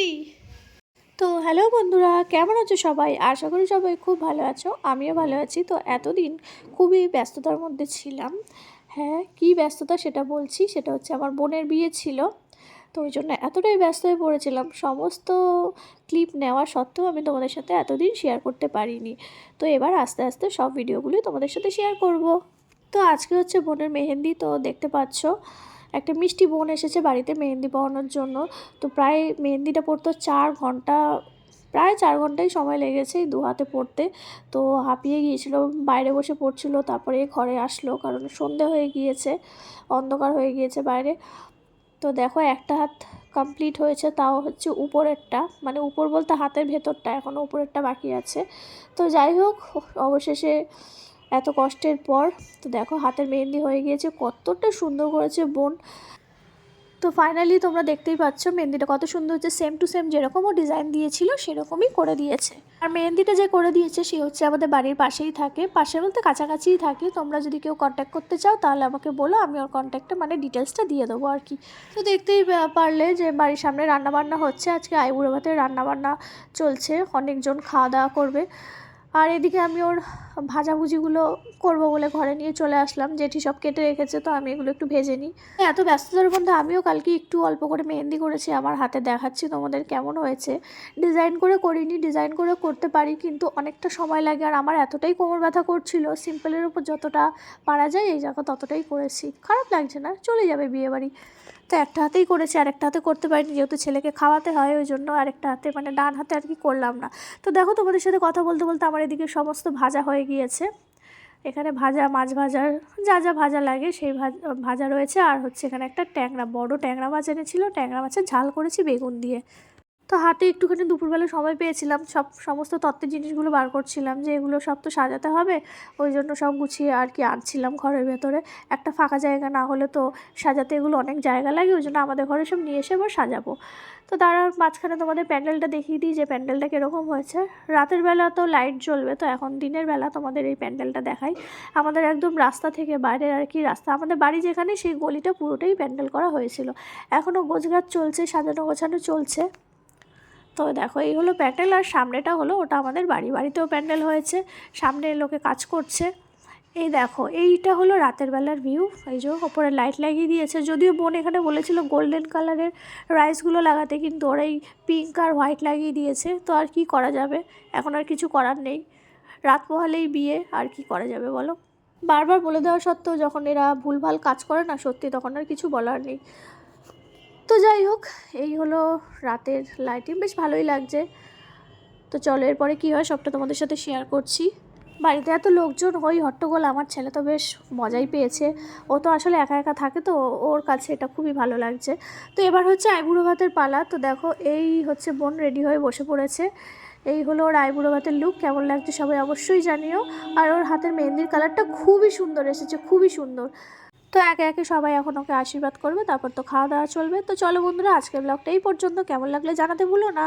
মেহেন্দি তো হ্যালো বন্ধুরা, কেমন আছো সবাই? আশা করি সবাই খুব ভালো আছো, আমিও ভালো আছি। তো এতদিন খুবই ব্যস্ততার মধ্যে ছিলাম। হ্যাঁ কি ব্যস্ততা সেটা বলছি, সেটা হচ্ছে আমার বোনের বিয়ে ছিল। তো ওই জন্য এতটাই ব্যস্ত হয়ে পড়েছিলাম। সমস্ত ক্লিপ নেওয়া সত্ত্বেও আমি তোমাদের সাথে এতদিন শেয়ার করতে পারিনি। তো এবার আস্তে আস্তে সব ভিডিওগুলি তোমাদের সাথে শেয়ার করব। তো আজকে হচ্ছে বোনের মেহেন্দি, তো দেখতে পাচ্ছ। একটা মিষ্টি বোন এসেছে বাড়িতে মেহেন্দি পড়ানোর জন্য। তো প্রায় মেহেন্দিটা পড়তো চার ঘণ্টা, প্রায় চার ঘন্টাই সময় লেগেছে দু হাতে পড়তে। তো হাঁপিয়ে গিয়েছিল, বাইরে বসে পড়ছিল, তারপরে ঘরে আসলো কারণ সন্ধে হয়ে গিয়েছে, অন্ধকার হয়ে গিয়েছে বাইরে। তো দেখো একটা হাত কমপ্লিট হয়েছে, তাও হচ্ছে উপরেরটা মানে উপর বলতে হাতের ভেতরটা এখনও উপরেরটা বাকি আছে। তো যাই হোক, অবশেষে এত কষ্টের পর তো দেখো হাতের মেহেন্দি হয়ে গিয়েছে, কতটা সুন্দর করেছে বোন। তো ফাইনালি তোমরা দেখতেই পাচ্ছ মেহেন্দিটা কত সুন্দর হচ্ছে সেম টু সেম যেরকমও ডিজাইন দিয়েছিল সেরকমই করে দিয়েছে। আর মেহেন্দিটা যে করে দিয়েছে সে হচ্ছে আমাদের বাড়ির পাশেই থাকে, পাশে বলতে কাছাকাছিই থাকে, তোমরা যদি কেউ কন্ট্যাক্ট করতে চাও তাহলে আমাকে বলো, আমি ওর কন্ট্যাক্টটা মানে ডিটেলসটা দিয়ে দেবো আর কি। তো দেখতেই পারলে যে বাড়ির সামনে রান্নাবান্না হচ্ছে, আজকে আইবুড়ো ভাতের রান্নাবান্না চলছে, অনেকজন খাওয়া দাওয়া করবে। আর এদিকে আমি ওর ভাজাভুজিগুলো করব বলে ঘরে নিয়ে চলে আসলাম। জেঠি সব কেটে রেখেছে, তো আমি এগুলো একটু ভেজে নিই। এত ব্যস্ততার মধ্যে আমিও কালকে একটু অল্প করে মেহেন্দি করেছি, আমার হাতে দেখাচ্ছি তোমাদের কেমন হয়েছে। ডিজাইন করে করিনি, ডিজাইন করে করতে পারি, কিন্তু অনেকটা সময় লাগে আর আমার এতটাই কোমর ব্যথা করছিল। সিম্পলের উপর যতটা পারা যায়, এই জায়গা ততটাই করেছি। খারাপ লাগছে না, চলে যাবে বিয়ে বাড়ি তো একটা হাতেই করেছি, আর একটা হাতে করতে পারিনি। যেহেতু ছেলেকে খাওয়াতে হয়, ওই জন্য আরেকটা হাতে মানে ডান হাতে আর কি করলাম না। তো দেখো তোমাদের সাথে কথা বলতে বলতে আমার এদিকে সমস্ত ভাজা হয়ে গিয়েছে। এখানে ভাজা, মাছ ভাজার যা যা ভাজা লাগে সেই ভাজ- ভাজা রয়েছে। আর হচ্ছে এখানে একটা ট্যাংরা, বড় ট্যাংরা মাছ এনেছিল। ট্যাংরা মাছের ঝাল করেছি বেগুন দিয়ে। তো হাতে একটুখানি দুপুরবেলা সময় পেয়েছিলাম, সব সমস্ত তত্ত্বের জিনিসগুলো বার করছিলাম যে এগুলো সব তো সাজাতে হবে, ওই জন্য সব গুছিয়ে আর কি আনছিলাম ঘরের ভেতরে। একটা ফাঁকা জায়গা না হলে তো সাজাতে এগুলো অনেক জায়গা লাগে, ওই জন্য আমাদের ঘরে সব নিয়ে এসে এবার সাজাবো। তো তার মাঝখানে তোমাদের প্যান্ডেলটা দেখিয়ে দিই যে প্যান্ডেলটা কীরকম হয়েছে। রাতের বেলা তো লাইট জ্বলবে, তো এখন দিনের বেলা তোমাদের এই প্যান্ডেলটা দেখাই। আমাদের একদম রাস্তা থেকে বাইরের আর কি রাস্তা, আমাদের বাড়ি যেখানে সেই গলিটা পুরোটাই প্যান্ডেল করা হয়েছিল। এখনও গোছগাছ চলছে, সাজানো গোছানো চলছে। তো দেখো, এই হলো প্যান্ডেল আর সামনেটা হলো ওটা আমাদের বাড়ি। বাড়িতেও প্যান্ডেল হয়েছে, সামনে লোকে কাজ করছে। এই দেখো, এইটা হলো রাতের বেলার ভিউ। এই যে ওপরে লাইট লাগিয়ে দিয়েছে। যদিও বোন এখানে বলেছিল গোল্ডেন কালারের রাইসগুলো লাগাতে, কিন্তু ওরা এই পিঙ্ক আর হোয়াইট লাগিয়ে দিয়েছে। তো আর কি করা যাবে? এখন আর কিছু করার নেই। রাত পোহালেই বিয়ে, আর কি করা যাবে বলো? বারবার বলে দেওয়া সত্ত্বেও যখন এরা ভুলভাল কাজ করে না সত্যি, তখন আর কিছু বলার নেই। তো যাই হোক, এই হলো রাতের লাইটিং বেশ ভালোই লাগছে। তো চলো, এরপরে কী হয়, সবটা তোমাদের সাথে শেয়ার করছি। বাড়িতে এত লোকজন হই হট্টগোল আমার ছেলে তো বেশ মজাই পেয়েছে। ও তো আসলে একা একা থাকে তো, ওর কাছে এটা খুবই ভালো লাগছে। তো এবার হচ্ছে আইবুড়ো ভাতের পালা। তো দেখো, এই হচ্ছে বোন রেডি হয়ে বসে পড়েছে। এই হলো ওর আইবুড়ো ভাতের লুক কেমন লাগছে সবাই অবশ্যই জানিও। আর ওর হাতের মেহেন্দির কালারটা খুবই সুন্দর এসেছে, খুবই সুন্দর। তো একে একে সবাই এখন ওকে আশীর্বাদ করবে, তারপর তো খাওয়া দাওয়া চলবে। তো চলো বন্ধুরা, আজকের ব্লগটা এই পর্যন্ত। কেমন লাগলে জানাতে ভুলো না।